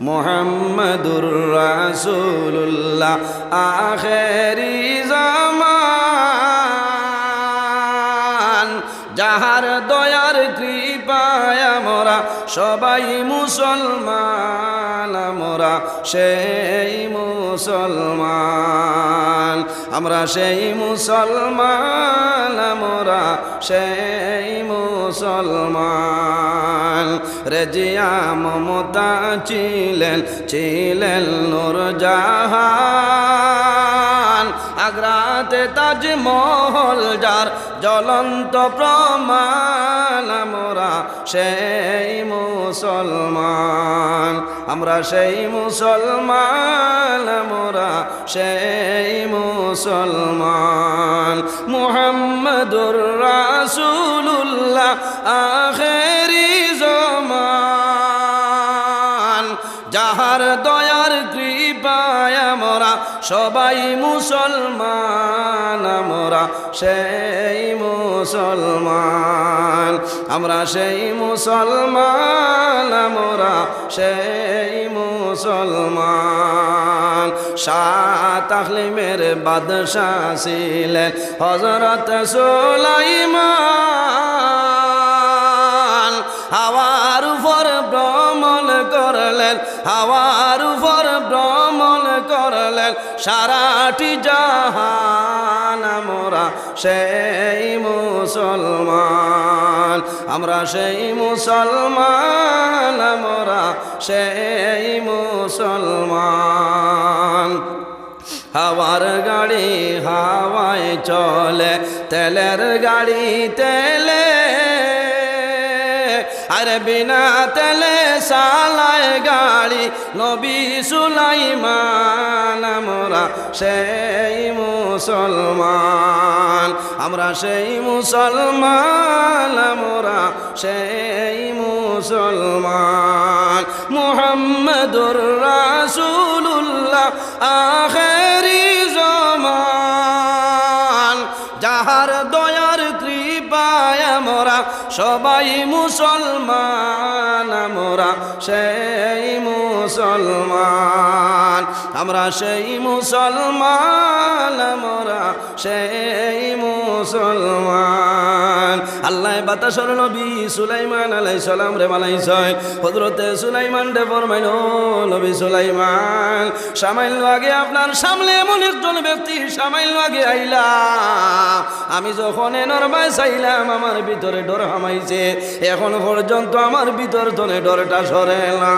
মোহাম্মদুর রাসূলুল্লাহ, আখেরি জামান। যাহার দয়ার কৃপায় আমরা সবাই মুসলমান, আমরা সেই মুসলমান, আমরা সেই মুসলমান, আমরা সেই মুসলমান। রেজিয়া মমতা ছিলেন ছিলেন নুরজাহান। আগ্রাতে তাজমহল যার জ্বলন্ত প্রমাণ আমরা সেই মুসলমান। আমরা সেই মুসলমান, আমরা সেই মুসলমান। মুহাম্মদুর রাসূলুল্লাহ আখেরি জমান। যাহার দয়ার কৃপায় আমরা সবাই মুসলমান, আমরা সেই মুসলমান আমরা সেই মুসলমান, আমরা সেই মুসলমান। সাত আখলিমের বাদশাহ ছিলেন হজরত সুলাইমান। হাওয়ার উপর ভ্রমণ করলেন, হাওয়ার উপর ভ্রমণ করলেন সারাটি জাহান সেই মুসলমান, আমরা সেই মুসলমান, আমরা সেই মুসলমান। হাওয়ার গাড়ি হাওয়ায় চলে, তেলের গাড়ি তেলে, আর বিনা তেলে সালায় গাড়ি, নবী সুলাইমান, আমরা সেই মুসলমান। আমরা সেই মুসলমান, আমরা সেই মুসলমান। মুহাম্মদুর রাসূলুল্লাহ, আখেরি জমান। যাহার দয়ার কৃপায় আমরা সবাই মুসলমান, আমরা সেই মুসলমান। আমরা সেই মুসলমান, আমরা সেই মুসলমান। আল্লাহ বাতাসর নবী সুলাইমান আলাই সালাম রে মালাই মালাইছয় হজরতে সুলাইমান রে ফরমাইল, নবী সুলাইমান, সামাইল আগে আপনার সামনে এমন একজন ব্যক্তি সামাইল আগে আইলা। আমি যখন নরমায় চাইলাম, আমার ভিতরে ডর হামাইছে। এখন পর্যন্ত আমার ভিতর ধরে ডরটা সরে না।